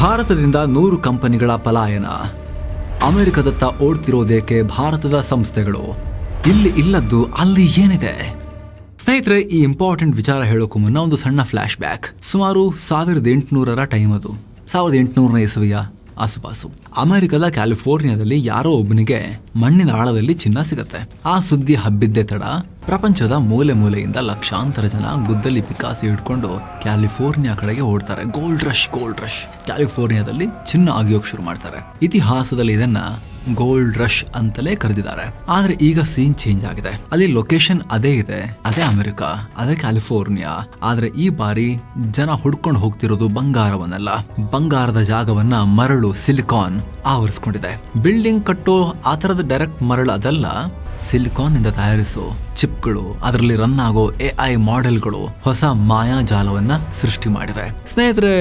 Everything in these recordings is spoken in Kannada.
ಭಾರತದಿಂದ ನೂರು ಕಂಪನಿಗಳ ಪಲಾಯನ. ಅಮೆರಿಕದತ್ತ ಓಡ್ತಿರೋದೇಕೆ ಭಾರತದ ಸಂಸ್ಥೆಗಳು? ಇಲ್ಲಿ ಇಲ್ಲದ್ದು ಅಲ್ಲಿ ಏನಿದೆ? ಸ್ನೇಹಿತರೆ, ಈ ಇಂಪಾರ್ಟೆಂಟ್ ವಿಚಾರ ಹೇಳೋಕ್ಕೂ ಮುನ್ನ ಒಂದು ಸಣ್ಣ ಫ್ಲಾಶ್ ಬ್ಯಾಕ್ ಸುಮಾರು ಸಾವಿರದ ಎಂಟುನೂರರ ಟೈಮ್ ಅದು. ಸಾವಿರದ ಎಂಟುನೂರನೇ ಇಸವಿಯ ಆಸುಪಾಸು. ಅಮೆರಿಕದ ಕ್ಯಾಲಿಫೋರ್ನಿಯಾದಲ್ಲಿ ಯಾರೋ ಒಬ್ಬನಿಗೆ ಮಣ್ಣಿನ ಆಳದಲ್ಲಿ ಚಿನ್ನ ಸಿಗುತ್ತೆ. ಆ ಸುದ್ದಿ ಹಬ್ಬಿದ್ದೆ ತಡ. ಪ್ರಪಂಚದ ಮೂಲೆ ಮೂಲೆಯಿಂದ ಲಕ್ಷಾಂತರ ಜನ ಗುದ್ದಲಿ ಪಿಕಾಸಿ ಹಿಡ್ಕೊಂಡು ಕ್ಯಾಲಿಫೋರ್ನಿಯಾ ಕಡೆಗೆ ಓಡ್ತಾರೆ. Gold rush gold rush. ಕ್ಯಾಲಿಫೋರ್ನಿಯಾದಲ್ಲಿ ಚಿನ್ನ ಆಗಿಯೋಕ್ ಶುರು ಮಾಡ್ತಾರೆ. ಇತಿಹಾಸದಲ್ಲಿ ಇದನ್ನ ಗೋಲ್ಡ್ ರಶ್ ಅಂತಲೇ ಕರೆದಿದ್ದಾರೆ. ಆದ್ರೆ ಈಗ ಸೀನ್ ಚೇಂಜ್ ಆಗಿದೆ. ಅಲ್ಲಿ ಲೊಕೇಶನ್ ಅದೇ ಇದೆ. ಅದೇ ಅಮೆರಿಕ, ಅದೇ ಕ್ಯಾಲಿಫೋರ್ನಿಯಾ. ಆದ್ರೆ ಈ ಬಾರಿ ಜನ ಹುಡ್ಕೊಂಡು ಹೋಗ್ತಿರೋದು ಬಂಗಾರವನ್ನಲ್ಲ. ಬಂಗಾರದ ಜಾಗವನ್ನ ಮರಳು, ಸಿಲಿಕಾನ್ ಆವರಿಸ್ಕೊಂಡಿದೆ. ಬಿಲ್ಡಿಂಗ್ ಕಟ್ಟೋ ಆ ತರದ ಡೈರೆಕ್ಟ್ ಮರಳು ಅದೆಲ್ಲ ಸಿಲಿಕಾನ್ ಇಂದ ತಯಾರಿಸೋ ಚಿಪ್ಗಳು, ಅದರಲ್ಲಿ ರನ್ ಆಗೋ ಎ ಐ ಮಾಡೆಲ್ಗಳು ಹೊಸ ಮಾಯಾಜಾಲವನ್ನ ಸೃಷ್ಟಿ ಮಾಡಿವೆ. ಸ್ನೇಹಿತರೆ,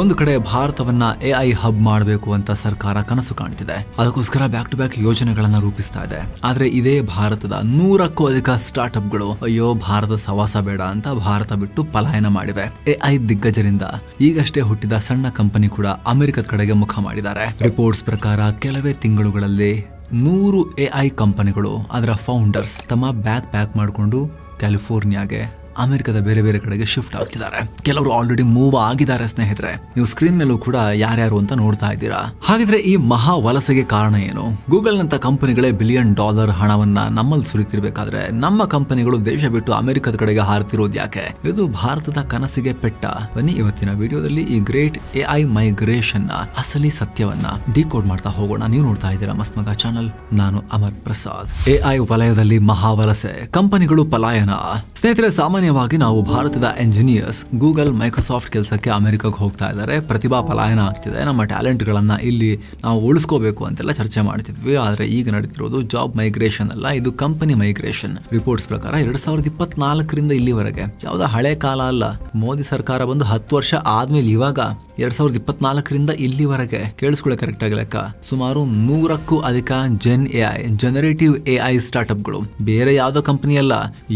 ಒಂದು ಕಡೆ ಭಾರತವನ್ನ ಎ ಐ ಹಬ್ ಮಾಡಬೇಕು ಅಂತ ಸರ್ಕಾರ ಕನಸು ಕಾಣ್ತಿದೆ. ಅದಕ್ಕೋಸ್ಕರ ಬ್ಯಾಕ್ ಟು ಬ್ಯಾಕ್ ಯೋಜನೆಗಳನ್ನ ರೂಪಿಸ್ತಾ ಇದೆ. ಆದ್ರೆ ಇದೇ ಭಾರತದ ನೂರಕ್ಕೂ ಅಧಿಕ ಸ್ಟಾರ್ಟ್ಅಪ್ಗಳು ಅಯ್ಯೋ, ಭಾರತ ಸವಾಸ ಬೇಡ ಅಂತ ಭಾರತ ಬಿಟ್ಟು ಪಲಾಯನ ಮಾಡಿವೆ. ಎ ಐ ದಿಗ್ಗಜರಿಂದ ಈಗಷ್ಟೇ ಹುಟ್ಟಿದ ಸಣ್ಣ ಕಂಪನಿ ಕೂಡ ಅಮೆರಿಕದ ಕಡೆಗೆ ಮುಖ ಮಾಡಿದ್ದಾರೆ. ರಿಪೋರ್ಟ್ಸ್ ಪ್ರಕಾರ ಕೆಲವೇ ತಿಂಗಳುಗಳಲ್ಲಿ ನೂರು ಎ ಐ ಕಂಪನಿಗಳು ಅದರ ಫೌಂಡರ್ಸ್ ತಮ್ಮ ಬ್ಯಾಗ್ ಪ್ಯಾಕ್ ಮಾಡಿಕೊಂಡು ಕ್ಯಾಲಿಫೋರ್ನಿಯಾಗೆ ಅಮೆರಿಕದ ಬೇರೆ ಬೇರೆ ಕಡೆಗೆ ಶಿಫ್ಟ್ ಆಗ್ತಿದ್ದಾರೆ. ಕೆಲವರು ಆಲ್ರೆಡಿ ಮೂವ್ ಆಗಿದ್ದಾರೆ ಸ್ನೇಹಿತರೆ. ನೀವು ಸ್ಕ್ರೀನ್ ಮೇಲೂ ಕೂಡ ಯಾರ್ಯಾರು ಅಂತ ನೋಡ್ತಾ ಇದ್ದೀರಾ. ಹಾಗಿದ್ರೆ ಈ ಮಹಾ ವಲಸೆಗೆ ಕಾರಣ ಏನು? ಗೂಗಲ್ ನಂತ ಕಂಪನಿಗಳೇ ಬಿಲಿಯನ್ ಡಾಲರ್ ಹಣವನ್ನ ನಮ್ಮಲ್ಲಿ ಸುರಿತಿರ್ಬೇಕಾದ್ರೆ ನಮ್ಮ ಕಂಪನಿಗಳು ದೇಶ ಬಿಟ್ಟು ಅಮೆರಿಕದ ಕಡೆಗೆ ಹಾರ್ತಿರೋದು ಯಾಕೆ? ಇದು ಭಾರತದ ಕನಸಿಗೆ ಪೆಟ್ಟ. ಬನ್ನಿ ಇವತ್ತಿನ ವಿಡಿಯೋದಲ್ಲಿ ಈ ಗ್ರೇಟ್ ಎ ಐ ಮೈಗ್ರೇಷನ್ನ ಅಸಲಿ ಸತ್ಯವನ್ನ ಡಿಕೋಡ್ ಮಾಡ್ತಾ ಹೋಗೋಣ. ನೀವು ನೋಡ್ತಾ ಇದ್ದೀರಾ ಮಸ್ಮಗ ಚಾನಲ್ ನಾನು ಅಮರ್ ಪ್ರಸಾದ್. ಎ ಐ ವಲಯದಲ್ಲಿ ಮಹಾವಲಸೆ ಕಂಪನಿಗಳು ಪಲಾಯನ. ಸ್ನೇಹಿತರೆ ಸಾಮಾನ್ಯವಾಗಿ ನಾವು ಭಾರತದ ಎಂಜಿನಿಯರ್ಸ್ ಗೂಗಲ್ ಮೈಕ್ರೋಸಾಫ್ಟ್ ಕೆಲಸಕ್ಕೆ ಅಮೆರಿಕಕ್ಕೆ ಹೋಗ್ತಾ ಇದ್ದಾರೆ. ಪ್ರತಿಭಾ ಪಲಾಯನ ಆಗ್ತಿದೆ. ನಮ್ಮ ಟ್ಯಾಲೆಂಟ್ಗಳನ್ನು ಇಲ್ಲಿ ನಾವು ಉಳಿಸ್ಕೋಬೇಕು ಅಂತೆಲ್ಲ ಚರ್ಚೆ ಮಾಡ್ತಿದ್ವಿ. ಆದ್ರೆ ಈಗ ನಡೀತಿರೋದು ಜಾಬ್ ಮೈಗ್ರೇಷನ್ ಅಲ್ಲ, ಇದು ಕಂಪನಿ ಮೈಗ್ರೇಷನ್ ರಿಪೋರ್ಟ್ಸ್ ಪ್ರಕಾರ ಎರಡ್ ಸಾವಿರದ ಇಪ್ಪತ್ನಾಲ್ಕರಿಂದ ಇಲ್ಲಿವರೆಗೆ ಯಾವ್ದೋ ಹಳೆ ಕಾಲ ಅಲ್ಲ. ಮೋದಿ ಸರ್ಕಾರ ಬಂದು ಹತ್ತು ವರ್ಷ ಆದ್ಮೇಲೆ ಇವಾಗ ಎರಡ್ ಸಾವಿರದ ಇಪ್ಪತ್ನಾಲ್ಕರಿಂದ ಇಲ್ಲಿವರೆಗೆ ಕೇಳಿಸ್ಕೊಳ್ಳೆ ಕರೆಕ್ಟ್ ಆಗಿ ಲೆಕ್ಕ. ಸುಮಾರು ನೂರಕ್ಕೂ ಅಧಿಕ gen A I generative A I ಸ್ಟಾರ್ಟ್ಅಪ್ಗಳು ಬೇರೆ ಯಾವುದೋ ಕಂಪನಿ ಅಲ್ಲ.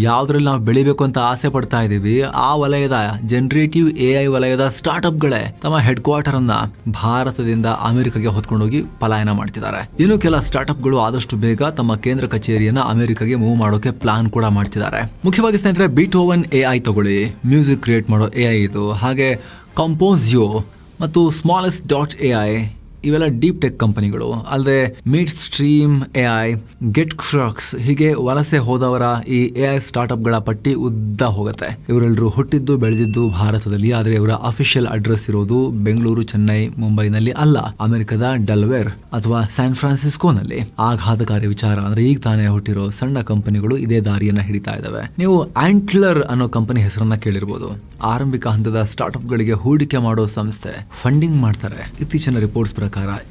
ಯಾವ್ದ್ರಲ್ಲಿ ನಾವು ಬೆಳಿಬೇಕು ಅಂತ ಆಸೆ ಪಡ್ತಾ ಇದೀವಿ ಆ ವಲಯದ ಜನರೇಟಿವ್ ಎ ಐ ವಲಯದ ಸ್ಟಾರ್ಟ್ಅಪ್ಗಳೇ ತಮ್ಮ ಹೆಡ್ ಕ್ವಾರ್ಟರ್ ಅನ್ನ ಭಾರತದಿಂದ ಅಮೆರಿಕಗೆ ಹೊತ್ಕೊಂಡೋಗಿ ಪಲಾಯನ ಮಾಡ್ತಿದ್ದಾರೆ. ಇನ್ನು ಕೆಲ ಸ್ಟಾರ್ಟ್ಅಪ್ಗಳು ಆದಷ್ಟು ಬೇಗ ತಮ್ಮ ಕೇಂದ್ರ ಕಚೇರಿಯನ್ನ ಅಮೆರಿಕಗೆ ಮೂವ್ ಮಾಡೋಕೆ ಪ್ಲಾನ್ ಕೂಡ ಮಾಡ್ತಿದ್ದಾರೆ. ಮುಖ್ಯವಾಗಿ ಸ್ನೇಹಿತರೆ ಬಿಟೋವನ್ ಎ ಐ ತಗೊಳ್ಳಿ. ಮ್ಯೂಸಿಕ್ ಕ್ರಿಯೇಟ್ ಮಾಡೋ ಎ ಐ ಇದು. ಹಾಗೆ ಕಾಂಪೋಸಿಯೋ ಮತ್ತು ಸ್ಮಾಲೆಸ್ಟ್ ಡಾಟ್ ಎ ಐ ಇವೆಲ್ಲ ಡೀಪ್ ಟೆಕ್ ಕಂಪನಿಗಳು. ಅಲ್ಲದೆ meet stream A I get crux ಹೀಗೆ ವಲಸೆ ಹೋದವರ ಈ ಎ ಐ ಸ್ಟಾರ್ಟ್ಅಪ್ಗಳ ಪಟ್ಟಿ ಉದ್ದ ಹೋಗುತ್ತೆ. ಇವರೆಲ್ಲರೂ ಹುಟ್ಟಿದ್ದು, ಬೆಳೆದಿದ್ದು ಭಾರತದಲ್ಲಿ, ಆದರೆ ಇವರ ಅಫಿಷಿಯಲ್ ಅಡ್ರೆಸ್ ಇರೋದು ಬೆಂಗಳೂರು, ಚೆನ್ನೈ, ಮುಂಬೈನಲ್ಲಿ ಅಲ್ಲ, ಅಮೆರಿಕದ ಡಲ್ವೇರ್ ಅಥವಾ ಸ್ಯಾನ್ ಫ್ರಾನ್ಸಿಸ್ಕೋನಲ್ಲಿ. ಆಘಾತಕಾರಿ ವಿಚಾರ ಅಂದ್ರೆ ಈಗ ತಾನೇ ಹುಟ್ಟಿರೋ ಸಣ್ಣ ಕಂಪನಿಗಳು ಇದೇ ದಾರಿಯನ್ನ ಹಿಡಿತಾ ಇದಾವೆ. ನೀವು ಆಂಟ್ಲರ್ ಅನ್ನೋ ಕಂಪನಿ ಹೆಸರನ್ನ ಕೇಳಿರ್ಬೋದು. ಆರಂಭಿಕ ಹಂತದ ಸ್ಟಾರ್ಟ್ಅಪ್ಗಳಿಗೆ ಹೂಡಿಕೆ ಮಾಡೋ ಸಂಸ್ಥೆ ಫಂಡಿಂಗ್ ಮಾಡ್ತಾರೆ. ಇತ್ತೀಚಿನ ರಿಪೋರ್ಟ್ಸ್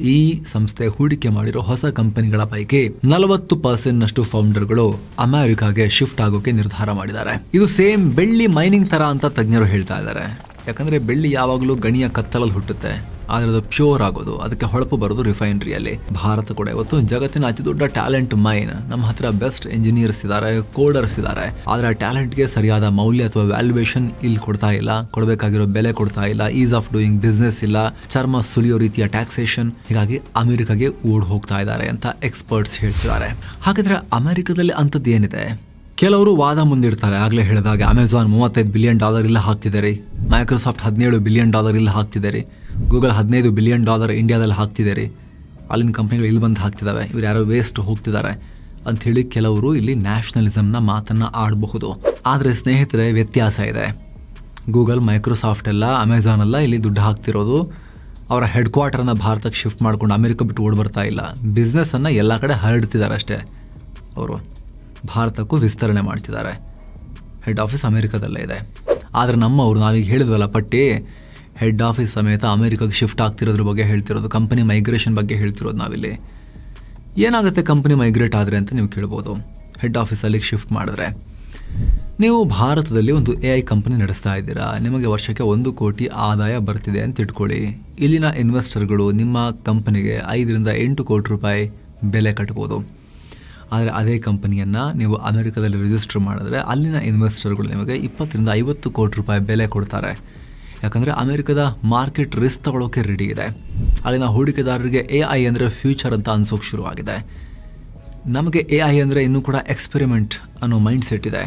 ಈ ಸಂಸ್ಥೆ ಹೂಡಿಕೆ ಮಾಡಿರೋ ಹೊಸ ಕಂಪನಿಗಳ ಪೈಕಿ ನಲವತ್ತು ಪರ್ಸೆಂಟ್ ನಷ್ಟು ಫೌಂಡರ್ಗಳು ಅಮೆರಿಕಾಗೆ ಶಿಫ್ಟ್ ಆಗೋಕೆ ನಿರ್ಧಾರ ಮಾಡಿದ್ದಾರೆ. ಇದು ಸೇಮ್ ಬೆಳ್ಳಿ ಮೈನಿಂಗ್ ತರ ಅಂತ ತಜ್ಞರು ಹೇಳ್ತಾ ಇದ್ದಾರೆ. ಯಾಕಂದ್ರೆ ಬೆಳ್ಳಿ ಯಾವಾಗಲೂ ಗಣಿಯ ಕತ್ತಲಲ್ಲಿ ಹುಟ್ಟುತ್ತೆ. ಆದ್ರೆ ಅದು ಪ್ಯೂರ್ ಆಗೋದು. ಅದಕ್ಕೆ ಹೊಳಪು ಬರೋದು ರಿಫೈನರಿಯಲ್ಲಿ ಭಾರತ ಕೂಡ ಇವತ್ತು ಜಗತ್ತಿನ ಅತಿ ದೊಡ್ಡ ಟ್ಯಾಲೆಂಟ್ ಮೈನ್ ನಮ್ಮ ಹತ್ರ ಬೆಸ್ಟ್ ಇಂಜಿನಿಯರ್ಸ್ ಇದ್ದಾರೆ ಕೋಡರ್ಸ್ ಇದ್ದಾರೆ ಆದರೆ ಆ ಟ್ಯಾಲೆಂಟ್ಗೆ ಸರಿಯಾದ ಮೌಲ್ಯ ಅಥವಾ ವ್ಯಾಲ್ಯೂಯೇಷನ್ ಇಲ್ಲಿ ಕೊಡ್ತಾ ಇಲ್ಲ. ಕೊಡಬೇಕಾಗಿರೋ ಬೆಲೆ ಕೊಡ್ತಾ ಇಲ್ಲ. ಈಸ್ ಆಫ್ ಡೂಯಿಂಗ್ ಬಿಸ್ನೆಸ್ ಇಲ್ಲ. ಚರ್ಮ ಸುಲಿಯೋ ರೀತಿಯ ಟ್ಯಾಕ್ಸೇಷನ್ ಹೀಗಾಗಿ ಅಮೆರಿಕಾಗೆ ಓಡ್ ಹೋಗ್ತಾ ಇದ್ದಾರೆ ಅಂತ ಎಕ್ಸ್ಪರ್ಟ್ಸ್ ಹೇಳ್ತಿದ್ದಾರೆ. ಹಾಗಾದ್ರೆ ಅಮೆರಿಕದಲ್ಲಿ ಅಂಥದ್ದು ಏನಿದೆ? ಕೆಲವರು ವಾದ ಮುಂದಿಡ್ತಾರೆ. ಆಗ್ಲೇ ಹೇಳಿದಾಗ ಅಮೆಝಾನ್ ಮೂವತ್ತೈದು ಬಿಲಿಯನ್ ಡಾಲರ್ ಇಲ್ಲ ಹಾಕ್ತಿದ್ದಾರೆ ಮೈಕ್ರೋಸಾಫ್ಟ್ ಹದಿನೇಳು ಬಿಲಿಯನ್ ಡಾಲರ್ ಇಲ್ಲ ಹಾಕ್ತಿದ್ದಾರೆ ಗೂಗಲ್ ಹದಿನೈದು ಬಿಲಿಯನ್ ಡಾಲರ್ ಇಂಡಿಯಾದಲ್ಲಿ ಹಾಕ್ತಿದ್ದಾರೆ ಅಲ್ಲಿನ ಕಂಪ್ನಿಗಳು ಇಲ್ಲಿ ಬಂದು ಹಾಕ್ತಿದ್ದಾವೆ ಇವ್ರು ಯಾರೋ ವೇಸ್ಟ್ ಹೋಗ್ತಿದ್ದಾರೆ ಅಂಥೇಳಿ ಕೆಲವರು ಇಲ್ಲಿ ನ್ಯಾಷನಲಿಸಮ್ನ ಮಾತನ್ನು ಆಡಬಹುದು. ಆದರೆ ಸ್ನೇಹಿತರೆ, ವ್ಯತ್ಯಾಸ ಇದೆ. ಗೂಗಲ್, ಮೈಕ್ರೋಸಾಫ್ಟ್ ಎಲ್ಲ ಅಮೆಝಾನ್ ಎಲ್ಲ ಇಲ್ಲಿ ದುಡ್ಡು ಹಾಕ್ತಿರೋದು ಅವರ ಹೆಡ್ ಕ್ವಾರ್ಟರ್ನ ಭಾರತಕ್ಕೆ ಶಿಫ್ಟ್ ಮಾಡ್ಕೊಂಡು ಅಮೆರಿಕ ಬಿಟ್ಟು ಓಡ್ ಬರ್ತಾ ಇಲ್ಲ. ಬಿಸ್ನೆಸ್ಸನ್ನು ಎಲ್ಲ ಕಡೆ ಹರಡ್ತಿದ್ದಾರೆ ಅಷ್ಟೇ ಅವರು. ಭಾರತಕ್ಕೂ ವಿಸ್ತರಣೆ ಮಾಡ್ತಿದ್ದಾರೆ. ಹೆಡ್ ಆಫೀಸ್ ಅಮೆರಿಕದಲ್ಲೇ ಇದೆ. ಆದರೆ ನಮ್ಮವರು ನಾವೀಗ ಹೇಳಿದ್ವಲ್ಲ ಪಟ್ಟಿ ಹೆಡ್ ಆಫೀಸ್ ಸಮೇತ ಅಮೆರಿಕಾಗೆ ಶಿಫ್ಟ್ ಆಗ್ತಿರೋದ್ರ ಬಗ್ಗೆ ಹೇಳ್ತಿರೋದು ಕಂಪನಿ ಮೈಗ್ರೇಷನ್ ಬಗ್ಗೆ ಹೇಳ್ತಿರೋದು ನಾವಿಲ್ಲಿ. ಏನಾಗುತ್ತೆ ಕಂಪನಿ ಮೈಗ್ರೇಟ್ ಆದರೆ ಅಂತ ನೀವು ಕೇಳ್ಬೋದು. ಹೆಡ್ ಆಫೀಸಲ್ಲಿ ಶಿಫ್ಟ್ ಮಾಡಿದ್ರೆ. ನೀವು ಭಾರತದಲ್ಲಿ ಒಂದು ಎ ಐ ಕಂಪನಿ ನಡೆಸ್ತಾ ಇದ್ದೀರಾ. ನಿಮಗೆ ವರ್ಷಕ್ಕೆ ಒಂದು ಕೋಟಿ ಆದಾಯ ಬರ್ತಿದೆ ಅಂತ ಇಟ್ಕೊಳ್ಳಿ. ಇಲ್ಲಿನ ಇನ್ವೆಸ್ಟರ್ಗಳು ನಿಮ್ಮ ಕಂಪನಿಗೆ ಐದರಿಂದ ಎಂಟು ಕೋಟಿ ರೂಪಾಯಿ ಬೆಲೆ ಕಟ್ಬೋದು. ಆದರೆ ಅದೇ ಕಂಪನಿಯನ್ನು ನೀವು ಅಮೆರಿಕದಲ್ಲಿ ರಿಜಿಸ್ಟರ್ ಮಾಡಿದ್ರೆ ಅಲ್ಲಿನ ಇನ್ವೆಸ್ಟರ್ಗಳು ನಿಮಗೆ ಇಪ್ಪತ್ತರಿಂದ ಐವತ್ತು ಕೋಟಿ ರೂಪಾಯಿ ಬೆಲೆ ಕೊಡ್ತಾರೆ. ಯಾಕಂದರೆ ಅಮೆರಿಕದ ಮಾರ್ಕೆಟ್ ರಿಸ್ಕ್ ತಗೊಳ್ಳೋಕೆ ರೆಡಿ ಇದೆ. ಅಲ್ಲಿನ ಹೂಡಿಕೆದಾರರಿಗೆ ಎ ಐ ಅಂದರೆ ಫ್ಯೂಚರ್ ಅಂತ ಅನ್ಸೋಕೆ ಶುರುವಾಗಿದೆ. ನಮಗೆ ಎ ಐ ಅಂದರೆ ಇನ್ನೂ ಕೂಡ ಎಕ್ಸ್ಪೆರಿಮೆಂಟ್ ಅನ್ನೋ ಮೈಂಡ್ ಸೆಟ್ ಇದೆ.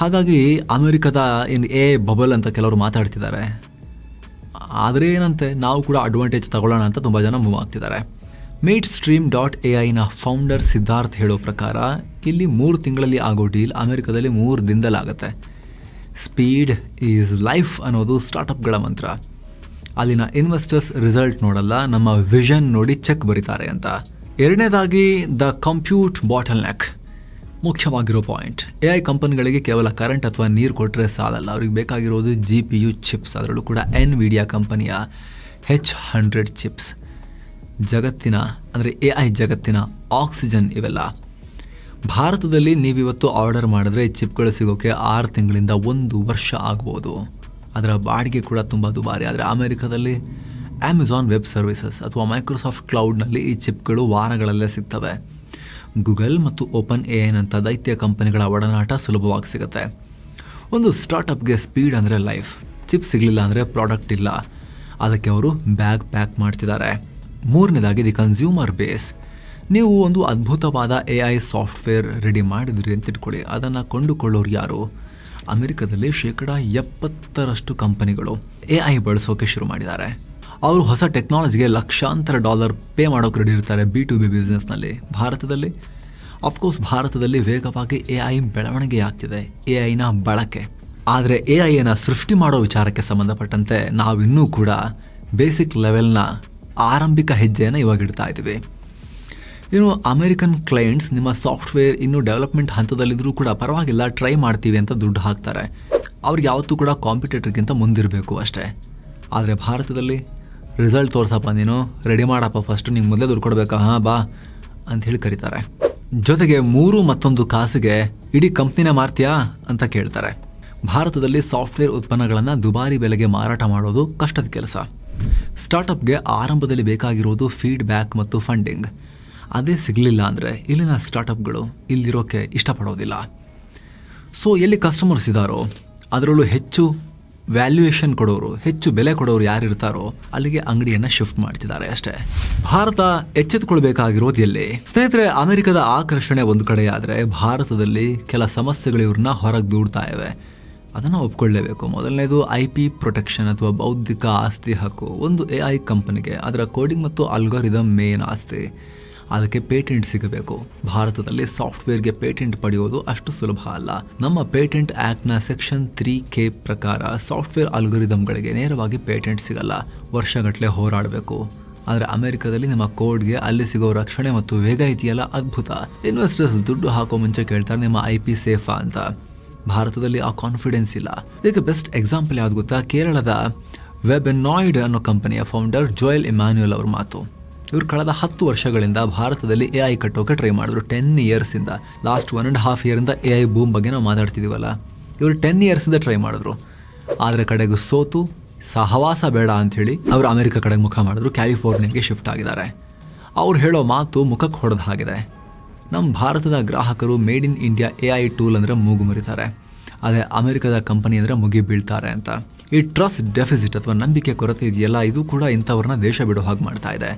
ಹಾಗಾಗಿ ಅಮೆರಿಕದ ಏನು ಎ ಬಬಲ್ ಅಂತ ಕೆಲವರು ಮಾತಾಡ್ತಿದ್ದಾರೆ. ಆದರೆ ಏನಂತೆ, ನಾವು ಕೂಡ ಅಡ್ವಾಂಟೇಜ್ ತಗೊಳ್ಳೋಣ ಅಂತ ತುಂಬ ಜನ ಮೂವ್ ಆಗ್ತಿದ್ದಾರೆ. ಮೇಟ್ ಸ್ಟ್ರೀಮ್ ಡಾಟ್ ಎ ಐನ ಫೌಂಡರ್ ಸಿದ್ಧಾರ್ಥ್ ಹೇಳೋ ಪ್ರಕಾರ, ಇಲ್ಲಿ ಮೂರು ತಿಂಗಳಲ್ಲಿ ಆಗೋ ಡೀಲ್ ಅಮೆರಿಕದಲ್ಲಿ ಮೂರು ದಿನದಲ್ಲಾಗುತ್ತೆ. ಸ್ಪೀಡ್ ಈಸ್ ಲೈಫ್ ಅನ್ನೋದು ಸ್ಟಾರ್ಟಪ್ಗಳ ಮಂತ್ರ. ಅಲ್ಲಿನ ಇನ್ವೆಸ್ಟರ್ಸ್ ರಿಸಲ್ಟ್ ನೋಡಲ್ಲ, ನಮ್ಮ ವಿಷನ್ ನೋಡಿ ಚೆಕ್ ಬರೀತಾರೆ ಅಂತ. ಎರಡನೇದಾಗಿ ದ ಕಂಪ್ಯೂಟ್ ಬಾಟಲ್ ನೆಕ್ ಮುಖ್ಯವಾಗಿರೋ ಪಾಯಿಂಟ್ ಎ ಐ ಕಂಪನಿಗಳಿಗೆ ಕೇವಲ ಕರೆಂಟ್ ಅಥವಾ ನೀರು ಕೊಟ್ಟರೆ ಸಾಲಲ್ಲ. ಅವ್ರಿಗೆ ಬೇಕಾಗಿರೋದು ಜಿ ಪಿ ಯು ಚಿಪ್ಸ್ ಅದರಲ್ಲೂ ಕೂಡ ಎನ್ ವಿಡಿಯಾ ಕಂಪನಿಯ ಹೆಚ್ ಹಂಡ್ರೆಡ್ ಚಿಪ್ಸ್ ಜಗತ್ತಿನ, ಅಂದರೆ ಎ ಐ ಜಗತ್ತಿನ ಆಕ್ಸಿಜನ್ ಇವೆಲ್ಲ. ಭಾರತದಲ್ಲಿ ನೀವಿವತ್ತು ಆರ್ಡರ್ ಮಾಡಿದ್ರೆ ಚಿಪ್ಗಳು ಸಿಗೋಕ್ಕೆ ಆರು ತಿಂಗಳಿಂದ ಒಂದು ವರ್ಷ ಆಗ್ಬೋದು. ಅದರ ಬಾಡಿಗೆ ಕೂಡ ತುಂಬ ದುಬಾರಿ. ಆದರೆ ಅಮೆರಿಕದಲ್ಲಿ ಅಮೆಝಾನ್ ವೆಬ್ ಸರ್ವಿಸಸ್ ಅಥವಾ ಮೈಕ್ರೋಸಾಫ್ಟ್ ಕ್ಲೌಡ್ನಲ್ಲಿ ಈ ಚಿಪ್ಗಳು ವಾರಗಳಲ್ಲೇ ಸಿಗ್ತವೆ. ಗೂಗಲ್ ಮತ್ತು ಓಪನ್ ಎ ಐನಂಥ ದೈತ್ಯ ಕಂಪನಿಗಳ ಒಡನಾಟ ಸುಲಭವಾಗಿ ಸಿಗುತ್ತೆ. ಒಂದು ಸ್ಟಾರ್ಟಪ್ಗೆ ಸ್ಪೀಡ್ ಅಂದರೆ ಲೈಫ್. ಚಿಪ್ ಸಿಗಲಿಲ್ಲ ಅಂದರೆ ಪ್ರಾಡಕ್ಟ್ ಇಲ್ಲ. ಅದಕ್ಕೆ ಅವರು ಬ್ಯಾಗ್ ಪ್ಯಾಕ್ ಮಾಡ್ತಿದ್ದಾರೆ. ಮೂರನೇದಾಗಿ ದಿ ಕನ್ಸ್ಯೂಮರ್ ಬೇಸ್. ನೀವು ಒಂದು ಅದ್ಭುತವಾದ ಎ ಐ ಸಾಫ್ಟ್ವೇರ್ ರೆಡಿ ಮಾಡಿದ್ರಿ ಅಂತ ಇಟ್ಕೊಳ್ಳಿ. ಅದನ್ನು ಕೊಂಡುಕೊಳ್ಳೋರು ಯಾರು? ಅಮೆರಿಕದಲ್ಲಿ ಶೇಕಡ ಎಪ್ಪತ್ತರಷ್ಟು ಕಂಪನಿಗಳು ಎ ಐ ಬಳಸೋಕೆ ಶುರು ಮಾಡಿದ್ದಾರೆ. ಅವರು ಹೊಸ ಟೆಕ್ನಾಲಜಿಗೆ ಲಕ್ಷಾಂತರ ಡಾಲರ್ ಪೇ ಮಾಡೋಕೆ ರೆಡಿ ಇರ್ತಾರೆ ಬಿ ಟು ಬಿ ಬಿಸ್ನೆಸ್ನಲ್ಲಿ ಭಾರತದಲ್ಲಿ? ಅಫ್ಕೋರ್ಸ್ ಭಾರತದಲ್ಲಿ ವೇಗವಾಗಿ ಎ ಐ ಬೆಳವಣಿಗೆ ಆಗ್ತಿದೆ. ಎ ಐನ ಬಳಕೆ. ಆದರೆ ಎ ಐನ ಸೃಷ್ಟಿ ಮಾಡೋ ವಿಚಾರಕ್ಕೆ ಸಂಬಂಧಪಟ್ಟಂತೆ ನಾವಿನ್ನೂ ಕೂಡ ಬೇಸಿಕ್ ಲೆವೆಲ್ನ ಆರಂಭಿಕ ಹೆಜ್ಜೆಯನ್ನು ಇವಾಗ ಇಡ್ತಾ ಇದ್ದೀವಿ. ಇನ್ನು ಅಮೆರಿಕನ್ ಕ್ಲೈಂಟ್ಸ್ ನಿಮ್ಮ ಸಾಫ್ಟ್ವೇರ್ ಇನ್ನೂ ಡೆವಲಪ್ಮೆಂಟ್ ಹಂತದಲ್ಲಿದ್ದರೂ ಕೂಡ ಪರವಾಗಿಲ್ಲ ಟ್ರೈ ಮಾಡ್ತೀವಿ ಅಂತ ದುಡ್ಡು ಹಾಕ್ತಾರೆ. ಅವ್ರಿಗೆ ಯಾವತ್ತೂ ಕೂಡ ಕಾಂಪಿಟೇಟರ್ಗಿಂತ ಮುಂದಿರಬೇಕು ಅಷ್ಟೇ. ಆದರೆ ಭಾರತದಲ್ಲಿ ರಿಸಲ್ಟ್ ತೋರ್ಸಪ್ಪ ನೀನು ರೆಡಿ ಮಾಡಪ್ಪ ಫಸ್ಟ್ ನಿಂಗೆ ಮೊದಲೇ ದುಡ್ಡು ಕೊಡಬೇಕಾ? ಹಾಂ, ಬಾ ಅಂತ ಹೇಳಿ ಕರೀತಾರೆ. ಜೊತೆಗೆ ಮೂರು ಮತ್ತೊಂದು ಕಾಸಿಗೆ ಇಡೀ ಕಂಪ್ನಿನ ಮಾರ್ತೀಯಾ ಅಂತ ಕೇಳ್ತಾರೆ. ಭಾರತದಲ್ಲಿ ಸಾಫ್ಟ್ವೇರ್ ಉತ್ಪನ್ನಗಳನ್ನು ದುಬಾರಿ ಬೆಲೆಗೆ ಮಾರಾಟ ಮಾಡೋದು ಕಷ್ಟದ ಕೆಲಸ. ಸ್ಟಾರ್ಟಪ್ಗೆ ಆರಂಭದಲ್ಲಿ ಬೇಕಾಗಿರೋದು ಫೀಡ್ಬ್ಯಾಕ್ ಮತ್ತು ಫಂಡಿಂಗ್ ಅದೇ ಸಿಗಲಿಲ್ಲ ಅಂದರೆ ಇಲ್ಲಿನ ಸ್ಟಾರ್ಟಪ್ಗಳು ಇಲ್ಲಿರೋಕ್ಕೆ ಇಷ್ಟಪಡೋದಿಲ್ಲ. ಸೊ ಎಲ್ಲಿ ಕಸ್ಟಮರ್ಸ್ ಇದ್ದಾರೋ ಅದರಲ್ಲೂ ಹೆಚ್ಚು ವ್ಯಾಲ್ಯೂಯೇಷನ್ ಕೊಡೋರು, ಹೆಚ್ಚು ಬೆಲೆ ಕೊಡೋರು ಯಾರು ಇರ್ತಾರೋ, ಅಲ್ಲಿಗೆ ಅಂಗಡಿಯನ್ನು ಶಿಫ್ಟ್ ಮಾಡ್ತಿದ್ದಾರೆ ಅಷ್ಟೇ. ಭಾರತ ಎಚ್ಚೆತ್ತುಕೊಳ್ಬೇಕಾಗಿರೋದು ಎಲ್ಲಿ? ಸ್ನೇಹಿತರೆ, ಅಮೆರಿಕದ ಆಕರ್ಷಣೆ ಒಂದು ಕಡೆಯಾದರೆ ಭಾರತದಲ್ಲಿ ಕೆಲ ಸಮಸ್ಯೆಗಳು ಇವ್ರನ್ನ ಹೊರಗೆ ದೂಡ್ತಾ ಇವೆ. ಅದನ್ನು ಒಪ್ಕೊಳ್ಳೇಬೇಕು. ಮೊದಲನೇದು ಐ ಪಿ ಪ್ರೊಟೆಕ್ಷನ್ ಅಥವಾ ಬೌದ್ಧಿಕ ಆಸ್ತಿ ಹಕ್ಕು. ಒಂದು ಎ ಐ ಕಂಪನಿಗೆ ಅದರ ಕೋಡಿಂಗ್ ಮತ್ತು ಅಲ್ಗೋರಿದಮ್ ಮೇನ್ ಆಸ್ತಿ. ಅದಕ್ಕೆ ಪೇಟೆಂಟ್ ಸಿಗಬೇಕು. ಭಾರತದಲ್ಲಿ ಸಾಫ್ಟ್ವೇರ್ಗೆ ಪೇಟೆಂಟ್ ಪಡೆಯೋದು ಅಷ್ಟು ಸುಲಭ ಅಲ್ಲ. ನಮ್ಮ ಪೇಟೆಂಟ್ನ ಸೆಕ್ಷನ್ ತ್ರೀ ಕೆ ಪ್ರಕಾರ ಸಾಫ್ಟ್ವೇರ್ ಅಲ್ಗೋರಿದಮ್ಗಳಿಗೆ ನೇರವಾಗಿ ಪೇಟೆಂಟ್ ಸಿಗಲ್ಲ. ವರ್ಷಗಟ್ಟಲೆ ಹೋರಾಡಬೇಕು. ಆದರೆ ಅಮೆರಿಕದಲ್ಲಿ ನಿಮ್ಮ ಕೋಡ್ಗೆ ಅಲ್ಲಿ ಸಿಗೋ ರಕ್ಷಣೆ ಮತ್ತು ವೇಗ ಇದೆಯಲ್ಲ ಅದ್ಭುತ. ಇನ್ವೆಸ್ಟರ್ಸ್ ದುಡ್ಡು ಹಾಕೋ ಮುಂಚೆ ಕೇಳ್ತಾರೆ ನಿಮ್ಮ ಐ ಪಿ ಸೇಫಾ ಅಂತ. ಭಾರತದಲ್ಲಿ ಆ ಕಾನ್ಫಿಡೆನ್ಸ್ ಇಲ್ಲ. ಇದಕ್ಕೆ ಬೆಸ್ಟ್ ಎಕ್ಸಾಂಪಲ್ ಯಾವ್ದು ಗೊತ್ತಾ? ಕೇರಳದ ವೆಬೆನಾಯ್ಡ್ ಅನ್ನೋ ಕಂಪನಿಯ ಫೌಂಡರ್ ಜೋಯಲ್ ಇಮ್ಯಾನ್ಯುಯಲ್ ಅವ್ರ ಮಾತು. ಇವರು ಕಳೆದ ಹತ್ತು ವರ್ಷಗಳಿಂದ ಭಾರತದಲ್ಲಿ ಎ ಐ ಕಟ್ಟೋಕೆ ಟ್ರೈ ಮಾಡಿದ್ರು. ಟೆನ್ ಇಯರ್ಸಿಂದ ಲಾಸ್ಟ್ ಒನ್ ಆ್ಯಂಡ್ ಹಾಫ್ ಇಯರಿಂದ ಎ ಐ ಬೂಮ್ ಬಗ್ಗೆ ನಾವು ಮಾತಾಡ್ತಿದ್ದೀವಲ್ಲ ಇವರು ಟೆನ್ ಇಯರ್ಸಿಂದ ಟ್ರೈ ಮಾಡಿದ್ರು. ಆದರೆ ಕಡೆಗೆ ಸೋತು, ಸಹವಾಸ ಬೇಡ ಅಂಥೇಳಿ ಅವರು ಅಮೆರಿಕ ಕಡೆಗೆ ಮುಖ ಮಾಡಿದ್ರು. ಕ್ಯಾಲಿಫೋರ್ನಿಯಾಗೆ ಶಿಫ್ಟ್ ಆಗಿದ್ದಾರೆ. ಅವ್ರು ಹೇಳೋ ಮಾತು ಮುಖಕ್ಕೆ ಹೊಡೆದ ಹಾಗಿದೆ. ನಮ್ಮ ಭಾರತದ ಗ್ರಾಹಕರು made in India A I tool ಅಂದರೆ ಮೂಗು ಮುರಿತಾರೆ. ಅದೇ ಅಮೆರಿಕದ ಕಂಪನಿ ಅಂದರೆ ಮುಗಿ ಬೀಳ್ತಾರೆ ಅಂತ. ಈ ಟ್ರಸ್ಟ್ ಡೆಫಿಸಿಟ್ ಅಥವಾ ನಂಬಿಕೆ ಕೊರತೆ ಇದೆಯಲ್ಲ, ಇದು ಕೂಡ ಇಂಥವ್ರನ್ನ ದೇಶ ಬಿಡೋ ಹಾಗೆ ಮಾಡ್ತಾ ಇದೆ.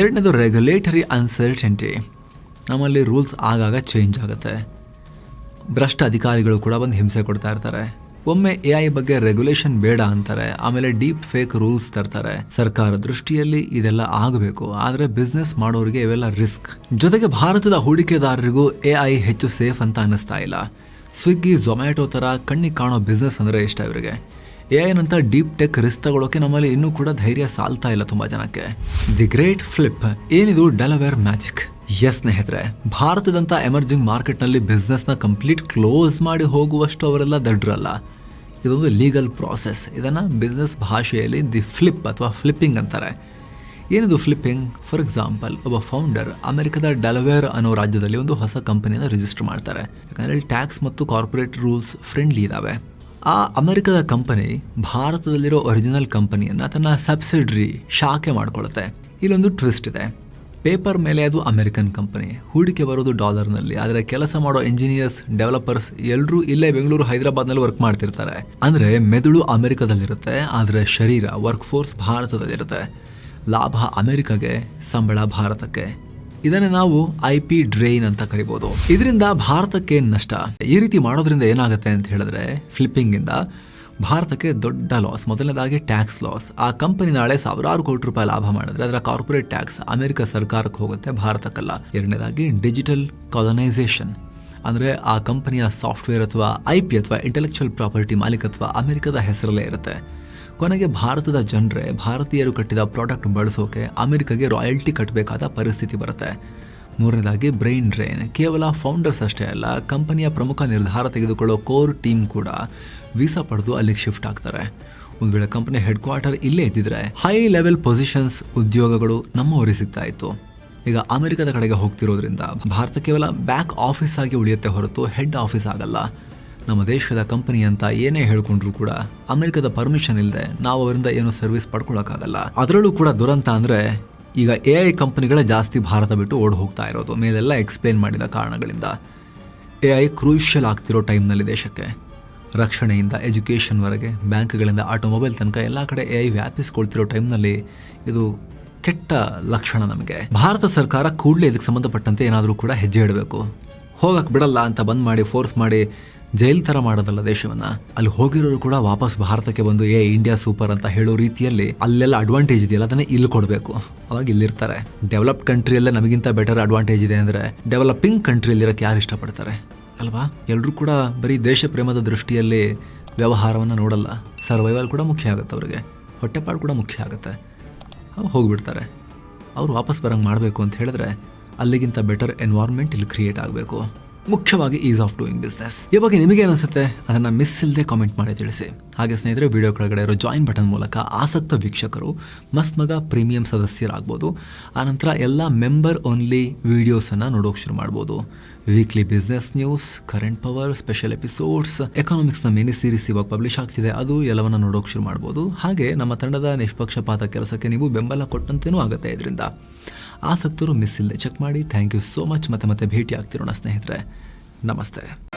ಎರಡನೇದು ರೆಗ್ಯುಲೇಟರಿ ಅನ್ಸರ್ಟೆಂಟಿ ನಮ್ಮಲ್ಲಿ ರೂಲ್ಸ್ ಆಗಾಗ ಚೇಂಜ್ ಆಗುತ್ತೆ. ಭ್ರಷ್ಟ ಅಧಿಕಾರಿಗಳು ಕೂಡ ಬಂದು ಹಿಂಸೆ ಕೊಡ್ತಾ ಇರ್ತಾರೆ. ಒಮ್ಮೆ ಎ ಐ ಬಗ್ಗೆ ರೆಗ್ಯುಲೇಷನ್ ಬೇಡ ಅಂತಾರೆ. ಆಮೇಲೆ ಡೀಪ್ ಫೇಕ್ ರೂಲ್ಸ್ ತರ್ತಾರೆ. ಸರ್ಕಾರ ದೃಷ್ಟಿಯಲ್ಲಿ ಇದೆಲ್ಲ ಆಗಬೇಕು. ಆದರೆ ಬಿಸ್ನೆಸ್ ಮಾಡೋರಿಗೆ ಇವೆಲ್ಲ ರಿಸ್ಕ್ ಜೊತೆಗೆ ಭಾರತದ ಹೂಡಿಕೆದಾರರಿಗೂ ಎ ಐ ಹೆಚ್ಚು ಸೇಫ್ ಅಂತ ಅನ್ನಿಸ್ತಾ ಇಲ್ಲ. ಸ್ವಿಗ್ಗಿ ಝೊಮ್ಯಾಟೊ ಥರ ಕಣ್ಣಿಗೆ ಕಾಣೋ ಬಿಸ್ನೆಸ್ ಅಂದರೆ ಇಷ್ಟ ಇವರಿಗೆ. ಎ ಐನಂತ ಡೀಪ್ ಟೆಕ್ ರಿಸ್ಕ್ ತಗೊಳ್ಳೋಕೆ ನಮ್ಮಲ್ಲಿ ಇನ್ನೂ ಕೂಡ ಧೈರ್ಯ ಸಾಲ್ತಾ ಇಲ್ಲ ತುಂಬ ಜನಕ್ಕೆ. ದಿ ಗ್ರೇಟ್ ಫ್ಲಿಪ್ ಏನಿದು ಡೆಲವೇರ್ ಮ್ಯಾಜಿಕ್ ಎಸ್ ಸ್ನೇಹಿತರೆ ಭಾರತದಂಥ ಎಮರ್ಜಿಂಗ್ ಮಾರ್ಕೆಟ್ನಲ್ಲಿ ಬಿಸ್ನೆಸ್ನ ಕಂಪ್ಲೀಟ್ ಕ್ಲೋಸ್ ಮಾಡಿ ಹೋಗುವಷ್ಟು ಅವರೆಲ್ಲ ದಡ್ರಲ್ಲ. ಇದೊಂದು ಲೀಗಲ್ ಪ್ರಾಸೆಸ್ ಇದನ್ನು ಬಿಸ್ನೆಸ್ ಭಾಷೆಯಲ್ಲಿ ದಿ ಫ್ಲಿಪ್ ಅಥವಾ ಫ್ಲಿಪ್ಪಿಂಗ್ ಅಂತಾರೆ. ಏನಿದು ಫ್ಲಿಪ್ಪಿಂಗ್ ಫಾರ್ ಎಕ್ಸಾಂಪಲ್ ಒಬ್ಬ ಫೌಂಡರ್ ಅಮೆರಿಕದ ಡೆಲವೇರ್ ಅನ್ನೋ ರಾಜ್ಯದಲ್ಲಿ ಒಂದು ಹೊಸ ಕಂಪನಿಯನ್ನು ರಿಜಿಸ್ಟರ್ ಮಾಡ್ತಾರೆ. ಯಾಕಂದರೆ ಟ್ಯಾಕ್ಸ್ ಮತ್ತು ಕಾರ್ಪೊರೇಟ್ ರೂಲ್ಸ್ ಫ್ರೆಂಡ್ಲಿ ಇದ್ದಾವೆ ಆ ಅಮೆರಿಕದ ಕಂಪನಿ ಭಾರತದಲ್ಲಿರೋ ಒರಿಜಿನಲ್ ಕಂಪನಿಯನ್ನು ತನ್ನ ಸಬ್ಸಿಡ್ರಿ ಶಾಖೆ ಮಾಡ್ಕೊಳ್ಳುತ್ತೆ. ಇಲ್ಲೊಂದು ಟ್ವಿಸ್ಟ್ ಇದೆ. ಪೇಪರ್ ಮೇಲೆ ಅದು ಅಮೆರಿಕನ್ ಕಂಪನಿ, ಹೂಡಿಕೆ ಬರೋದು ಡಾಲರ್ನಲ್ಲಿ. ಆದರೆ ಕೆಲಸ ಮಾಡೋ ಇಂಜಿನಿಯರ್ಸ್ ಡೆವಲಪರ್ಸ್ ಎಲ್ಲರೂ ಇಲ್ಲೇ ಬೆಂಗಳೂರು, ಹೈದರಾಬಾದ್ನಲ್ಲಿ ವರ್ಕ್ ಮಾಡ್ತಿರ್ತಾರೆ. ಅಂದರೆ ಮೆದುಳು ಅಮೆರಿಕದಲ್ಲಿರುತ್ತೆ, ಆದರೆ ಶರೀರ ವರ್ಕ್ ಫೋರ್ಸ್ ಭಾರತದಲ್ಲಿರುತ್ತೆ. ಲಾಭ ಅಮೆರಿಕಗೆ, ಸಂಬಳ ಭಾರತಕ್ಕೆ. ಇದನ್ನೇ ನಾವು ಐ ಪಿ ಡ್ರೈನ್ ಅಂತ ಕರಿಬಹುದು ಇದರಿಂದ ಭಾರತಕ್ಕೆ ನಷ್ಟ. ಈ ರೀತಿ ಮಾಡೋದ್ರಿಂದ ಏನಾಗುತ್ತೆ ಅಂತ ಹೇಳಿದ್ರೆ ಫ್ಲಿಪ್ಪಿಂಗ್ ಇಂದ ಭಾರತಕ್ಕೆ ದೊಡ್ಡ ಲಾಸ್ ಮೊದಲನೇದಾಗಿ ಟ್ಯಾಕ್ಸ್ ಲಾಸ್ ಆ ಕಂಪನಿ ನಾಳೆ ಸಾವಿರಾರು ಕೋಟಿ ರೂಪಾಯಿ ಲಾಭ ಮಾಡಿದ್ರೆ ಅದರ ಕಾರ್ಪೊರೇಟ್ ಟ್ಯಾಕ್ಸ್ ಅಮೆರಿಕ ಸರ್ಕಾರಕ್ಕೆ ಹೋಗುತ್ತೆ, ಭಾರತಕ್ಕಲ್ಲ. ಎರಡನೇದಾಗಿ ಡಿಜಿಟಲ್ ಕಾಲನೈಸೇಷನ್ ಅಂದ್ರೆ ಆ ಕಂಪನಿಯ ಸಾಫ್ಟ್ವೇರ್ ಅಥವಾ ಐ ಪಿ ಅಥವಾ ಇಂಟೆಲೆಕ್ಚುಯಲ್ ಪ್ರಾಪರ್ಟಿ ಮಾಲೀಕತ್ವ ಅಮೆರಿಕದ ಹೆಸರಲ್ಲೇ ಇರುತ್ತೆ. ಕೊನೆಗೆ ಭಾರತದ ಜನರೇ, ಭಾರತೀಯರು ಕಟ್ಟಿದ ಪ್ರಾಡಕ್ಟ್ ಬಳಸೋಕೆ ಅಮೆರಿಕಗೆ ರಾಯಲ್ಟಿ ಕಟ್ಟಬೇಕಾದ ಪರಿಸ್ಥಿತಿ ಬರುತ್ತೆ. ಮೂರನೇದಾಗಿ ಬ್ರೈನ್ ಡ್ರೈನ್ ಕೇವಲ ಫೌಂಡರ್ಸ್ ಅಷ್ಟೇ ಅಲ್ಲ, ಕಂಪನಿಯ ಪ್ರಮುಖ ನಿರ್ಧಾರ ತೆಗೆದುಕೊಳ್ಳೋ ಕೋರ್ ಟೀಮ್ ಕೂಡ ವೀಸಾ ಪಡೆದು ಅಲ್ಲಿಗೆ ಶಿಫ್ಟ್ ಆಗ್ತಾರೆ. ಒಂದು ವೇಳೆ ಕಂಪನಿ ಹೆಡ್ ಕ್ವಾರ್ಟರ್ ಇಲ್ಲೇ ಇದ್ದಿದ್ರೆ ಹೈ ಲೆವೆಲ್ ಪೊಸಿಷನ್ಸ್ ಉದ್ಯೋಗಗಳು ನಮ್ಮವರಿಗೆ ಸಿಗ್ತಾ ಇತ್ತು. ಈಗ ಅಮೆರಿಕದ ಕಡೆಗೆ ಹೋಗ್ತಿರೋದ್ರಿಂದ, ಭಾರತ ಕೇವಲ ಬ್ಯಾಕ್ ಆಫೀಸ್ ಆಗಿ ಉಳಿಯುತ್ತೆ ಹೊರತು ಹೆಡ್ ಆಫೀಸ್ ಆಗಲ್ಲ. ನಮ್ಮ ದೇಶದ ಕಂಪನಿ ಅಂತ ಏನೇ ಹೇಳ್ಕೊಂಡ್ರು ಕೂಡ ಅಮೆರಿಕದ ಪರ್ಮಿಷನ್ ಇಲ್ಲದೆ ನಾವು ಅವರಿಂದ ಏನು ಸರ್ವಿಸ್ ಪಡ್ಕೊಳಕ್ಕಾಗಲ್ಲ. ಅದರಲ್ಲೂ ಕೂಡ ದುರಂತ ಅಂದ್ರೆ ಈಗ ಎ ಐ ಕಂಪನಿಗಳೇ ಜಾಸ್ತಿ ಭಾರತ ಬಿಟ್ಟು ಓಡ್ ಹೋಗ್ತಾ ಇರೋದು. ಮೇಲೆಲ್ಲ ಎಕ್ಸ್ಪ್ಲೇನ್ ಮಾಡಿದ ಕಾರಣಗಳಿಂದ. ಎ ಐ ಕ್ರೂಷಿಯಲ್ ಆಗ್ತಿರೋ ಟೈಮ್ನಲ್ಲಿ ದೇಶಕ್ಕೆ. ರಕ್ಷಣೆಯಿಂದ ಎಜುಕೇಷನ್ವರೆಗೆ ಬ್ಯಾಂಕ್ಗಳಿಂದ ಆಟೋಮೊಬೈಲ್ ತನಕ ಎಲ್ಲ ಕಡೆ ಎ ಐ ವ್ಯಾಪಿಸ್ಕೊಳ್ತಿರೋ ಟೈಮ್ನಲ್ಲಿ ಇದು ಕೆಟ್ಟ ಲಕ್ಷಣ ನಮಗೆ. ಭಾರತ ಸರ್ಕಾರ ಕೂಡಲೇ ಇದಕ್ಕೆ ಸಂಬಂಧಪಟ್ಟಂತೆ ಏನಾದರೂ ಕೂಡ ಹೆಜ್ಜೆ ಇಡಬೇಕು. ಹೋಗಕ್ಕೆ ಬಿಡಲ್ಲ ಅಂತ ಬಂದ್ ಮಾಡಿ ಫೋರ್ಸ್ ಮಾಡಿ ಜೈಲ್ ಥರ ಮಾಡೋದಲ್ಲ ದೇಶವನ್ನ? ಅಲ್ಲಿ ಹೋಗಿರೋರು ಕೂಡ ವಾಪಸ್ ಭಾರತಕ್ಕೆ ಬಂದು, ಏ, ಇಂಡಿಯಾ ಸೂಪರ್ ಅಂತ ಹೇಳೋ ರೀತಿಯಲ್ಲಿ ಅಲ್ಲೆಲ್ಲ ಅಡ್ವಾಂಟೇಜ್ ಇದೆಯಲ್ಲ, ಅದನ್ನ ಇಲ್ಲಿ ಕೊಡಬೇಕು. ಅವಾಗ ಇಲ್ಲಿರ್ತಾರೆ ಡೆವಲಪ್ಡ್ ಕಂಟ್ರಿಯಲ್ಲೇ ನಮಗಿಂತ ಬೆಟರ್ ಅಡ್ವಾಂಟೇಜ್ ಇದೆ ಅಂದರೆ ಡೆವಲಪಿಂಗ್ ಕಂಟ್ರಿಯಲ್ಲಿರೋಕ್ಕೆ ಯಾರು ಇಷ್ಟಪಡ್ತಾರೆ? ಅಲ್ವಾ? ಎಲ್ಲರೂ ಕೂಡ ಬರೀ ದೇಶ ಪ್ರೇಮದ ದೃಷ್ಟಿಯಲ್ಲಿ ವ್ಯವಹಾರವನ್ನು ನೋಡಲ್ಲ. ಸರ್ವೈವಲ್ ಕೂಡ ಮುಖ್ಯ ಆಗುತ್ತೆ ಅವರಿಗೆ. ಹೊಟ್ಟೆಪಾಡು ಕೂಡ ಮುಖ್ಯ ಆಗುತ್ತೆ. ಅವ್ರು ಹೋಗಿಬಿಡ್ತಾರೆ. ಅವ್ರು ವಾಪಸ್ ಬರಂಗೆ ಮಾಡಬೇಕು ಅಂತ ಹೇಳಿದ್ರೆ, ಅಲ್ಲಿಗಿಂತ ಬೆಟರ್ ಎನ್ವಾರ್ಮೆಂಟ್ ಇಲ್ಲಿ ಕ್ರಿಯೇಟ್ ಆಗಬೇಕು. ಮುಖ್ಯವಾಗಿ ಈಸ್ ಆಫ್ ಡೂಯಿಂಗ್ ಬಿಸ್ನೆಸ್ ಈ ಬಗ್ಗೆ ನಿಮಗೆ ಅನಿಸುತ್ತೆ, ಅದನ್ನು ಮಿಸ್ ಇಲ್ಲದೆ ಕಾಮೆಂಟ್ ಮಾಡಿ ತಿಳಿಸಿ. ಹಾಗೆ ಸ್ನೇಹಿತರೆ ವಿಡಿಯೋ ಕೆಳಗಡೆ ಇರೋ ಜಾಯಿನ್ ಬಟನ್ ಮೂಲಕ ಆಸಕ್ತ ವೀಕ್ಷಕರು ಮಸ್ತ್ ಮಗ ಪ್ರೀಮಿಯಂ ಸದಸ್ಯರಾಗ್ಬೋದು. ಆನಂತರ ಎಲ್ಲ ಮೆಂಬರ್ ಓನ್ಲಿ ವಿಡಿಯೋಸನ್ನು ನೋಡೋಕೆ ಶುರು ಮಾಡ್ಬೋದು. Weekly business news current power special episodes ಎಕನಾಮಿಕ್ಸ್ನ mini series ಇವಾಗ ಪಬ್ಲಿಷ್ ಆಗ್ತಿದೆ. ಅದು ಎಲ್ಲವನ್ನ ನೋಡೋಕೆ ಶುರು ಮಾಡ್ಬೋದು. ಹಾಗೆ ನಮ್ಮ ತಂಡದ ನಿಷ್ಪಕ್ಷಪಾತ ಕೆಲಸಕ್ಕೆ ನೀವು ಬೆಂಬಲ ಕೊಟ್ಟಂತೇನೂ ಆಗುತ್ತೆ ಇದರಿಂದ. ಆಸಕ್ತರು ಮಿಸ್ ಇಲ್ಲದೆ ಚೆಕ್ ಮಾಡಿ. ಥ್ಯಾಂಕ್ ಯು ಸೋ ಮಚ್ ಮತ್ತೆ ಮತ್ತೆ ಭೇಟಿ ಆಗ್ತಿರೋಣ ಸ್ನೇಹಿತರೆ. ನಮಸ್ತೆ.